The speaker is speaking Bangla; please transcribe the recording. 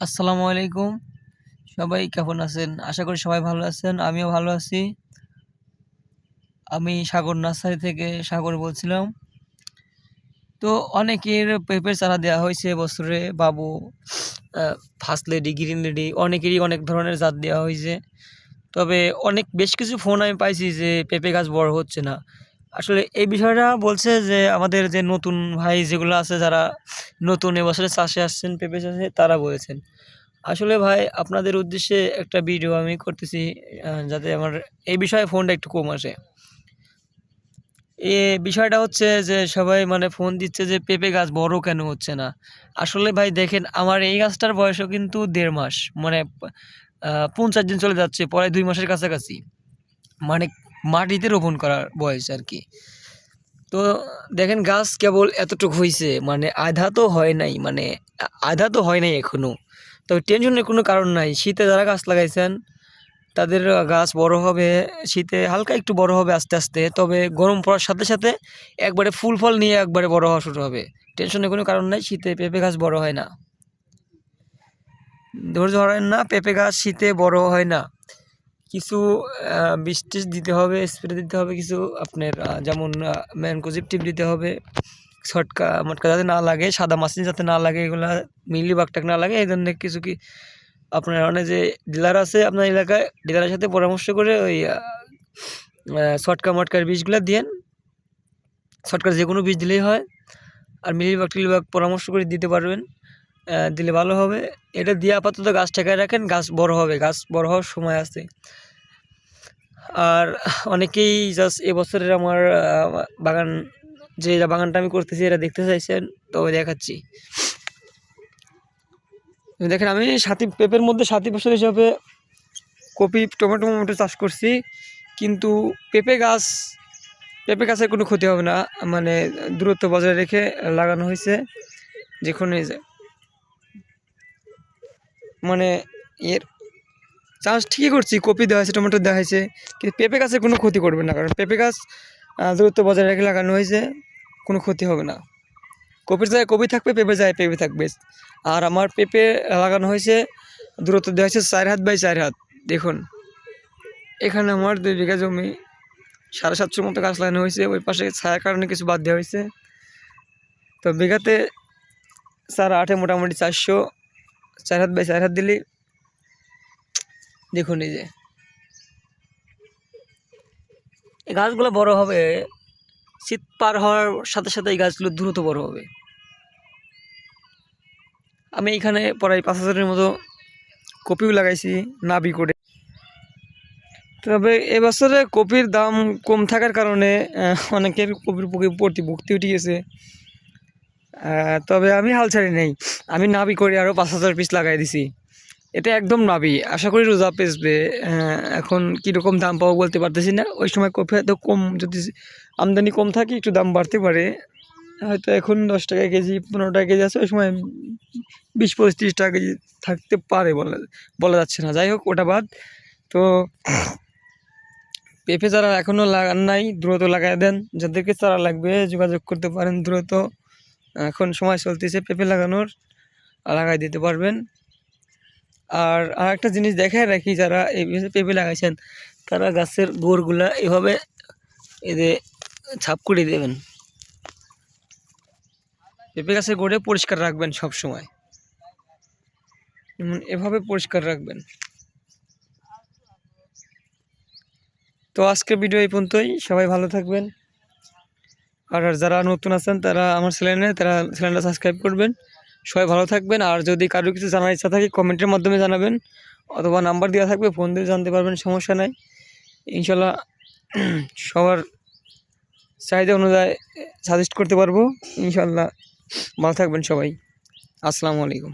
আসসালামু আলাইকুম। সবাই কেমন আছেন? আশা করি সবাই ভালো আছেন, আমিও ভালো আছি। আমি সাগর নার্সারি থেকে সাগর বলছিলাম। তো অনেকের পেঁপের চারা দেওয়া হয়েছে বছরে বাবু ফার্স্ট লেডি গ্রিন লেডি অনেকেরই অনেক ধরনের জাত দেওয়া হয়েছে। তবে অনেক, বেশ কিছু ফোন আমি পাইছি যে পেঁপে গাছ বড় হচ্ছে না। আসলে এই বিষয়টা বলছে যে, আমাদের যে নতুন ভাই যেগুলো আছে, যারা নতুন এবছরে চাষে আসছেন, পেঁপে চাষে, তারা বলেছেন। আসলে ভাই, আপনাদের উদ্দেশ্যে একটা ভিডিও আমি করতেছি যাতে আমার এই বিষয়ে ফোনটা একটু কম আসে। এ বিষয়টা হচ্ছে যে, সবাই মানে ফোন দিচ্ছে যে, পেঁপে গাছ বড় কেন হচ্ছে না? আসলে ভাই, দেখেন, আমার এই গাছটার বয়সও কিন্তু দেড় মাস মানে পঞ্চাশ দিন চলে যাচ্ছে প্রায় দুই মাসের কাছাকাছি। মানে মাটিতে রোপণ করার বয়স আর কি। তো দেখেন গাছ কেবল এতটুকু হয়েছে মানে আধা তো হয় নাই মানে আধা তো হয় নাই এখনও তবে টেনশনের কোনো কারণ নাই, শীতে যারা গাছ লাগাইছেন, তাদের গাছ বড় হবে, শীতে হালকা একটু বড় হবে আস্তে আস্তে, তবে গরম পড়ার সাথে সাথে একবারে ফুল ফল নিয়ে একবারে বড় হওয়া শুরু হবে। টেনশনের কোনো কারণ নাই, শীতে পেঁপে গাছ বড় হয় না। ধৈর্য ধরেন না, পেঁপে গাছ শীতে বড় হয় না। কিছু বিষ দিতে হবে স্প্রে দিতে হবে, কিছু আপনার যেমন ম্যানকোজিপ টিপ দিতে হবে ছটকা মটকা যাতে না লাগে, সাদা মাছি যাতে না লাগে, এগুলা মিলি বাগটাক না লাগে, এই জন্য কিছু কি আপনার অনেক যে ডিলার আছে আপনার এলাকায়, ডিলারের সাথে পরামর্শ করে ওই ছটকা মটকার বীজগুলো দিয়েন। ছটকার যে কোনো বীজ দিলেই হয়, আর মিলিবাগ টিলিবাগ পরামর্শ করে দিতে পারবেন। দিলে ভালো হবে। এটা দিয়ে আপাতত গাছ ঠেকায় রাখেন, গাছ বড় হবে, গাছ বড় হওয়ার সময় আছে। আর অনেকেই জাস্ট এবছরের আমার বাগান, যে বাগানটা আমি করতেছি এটা দেখতে চাইছেন, তবে দেখাচ্ছি। দেখেন আমি সাথী, পেঁপের মধ্যে সাথী ফসল হিসাবে কপি, টমেটো মোটো চাষ করছি। কিন্তু পেঁপে গাছ, পেঁপে গাছের কোনো ক্ষতি হবে না। মানে দূরত্ব বজায় রেখে লাগানো হয়েছে। যেখানে যে মানে এর চাষ ঠিকই করছি, কপি দেওয়া হয়েছে, টমেটো দেওয়া হয়েছে, কিন্তু পেঁপে গাছের কোনো ক্ষতি করবে না, কারণ পেঁপে গাছ দূরত্ব বজায় রেখে লাগানো হয়েছে, কোনো ক্ষতি হবে না। কপির জায়গায় কপি থাকবে, পেঁপে জায়গায় পেঁপে থাকবে। আর আমার পেঁপে লাগানো হয়েছে দূরত্ব দেওয়া হয়েছে চার হাত বাই চার হাত, দেখুন। এখানে আমার দুই বিঘা জমি, সাড়ে সাতশোর মতো গাছ লাগানো হয়েছে, ওই পাশে ছায়ার কারণে কিছু বাদ দেওয়া হয়েছে। তো বিঘাতে চার আটে মোটামুটি চারশো চার হাত বাই চার হাত দিলে? দেখুন এই যে। এই গাছগুলো বড় হবে, শীত পার হওয়ার সাথে সাথে এই গাছগুলো দ্রুত বড় হবে। আমি এখানে প্রায় পাঁচ হাজারের মতো কপিও লাগাইছি নাবি করে। তবে এবছরে কপির দাম কম থাকার কারণে অনেকের কপির পুকুর প্রতি ভক্তি উঠে গেছে। তবে আমি হাল ছাড়ি নেই। আমি নাবি করে আরও পাঁচ হাজার পিস লাগাই দিছি। এটা একদম নাবি আশা করি রোজা পেসবে এখন কীরকম দাম পাবো বলতে পারতেছি না। ওই সময় কপি হয়তো কম, যদি আমদানি কম থাকে, একটু দাম বাড়তে পারে। হয়তো এখন দশ টাকা কেজি, পনেরো টাকা কেজি আছে। ওই সময় বিশ, পঁচিশ টাকা কেজি থাকতে পারে বলা বলা যাচ্ছে না। যাই হোক, ওটা বাদ। তো পেঁপে চারা এখনও লাগান নাই। দ্রুত লাগাই দেন। যাদেরকে চারা লাগবে, যোগাযোগ করতে পারেন দ্রুত। এখন সময় চলতেছে পেঁপে লাগানোর লাগাই দিতে পারবেন। আর আর একটা জিনিস দেখায় রাখি, যারা এই পেঁপে লাগাইছেন, তারা গাছের গোড়গুলা এভাবে এদের ছাপ করে দেবেন। পেঁপে গাছের গোড়ে পরিষ্কার রাখবেন সব সময়। এভাবে পরিষ্কার রাখবেন। তো আজকের ভিডিও এই পর্যন্তই। সবাই ভালো থাকবেন। আর যারা নতুন আছেন, তারা আমার চ্যানেলে তারা চ্যানেলটা সাবস্ক্রাইব করবেন। সবাই ভালো থাকবেন, আর যদি কারও কিছু জানার ইচ্ছা থাকে, কমেন্টের মাধ্যমে জানাবেন, অথবা নাম্বার দেওয়া থাকবে, ফোন দিয়ে জানতে পারবেন, সমস্যা নাই। ইনশাল্লাহ সবার চাহিদা অনুযায়ী সাজেস্ট করতে পারব। ইনশাল্লাহ ভালো থাকবেন সবাই। আসসালামু আলাইকুম।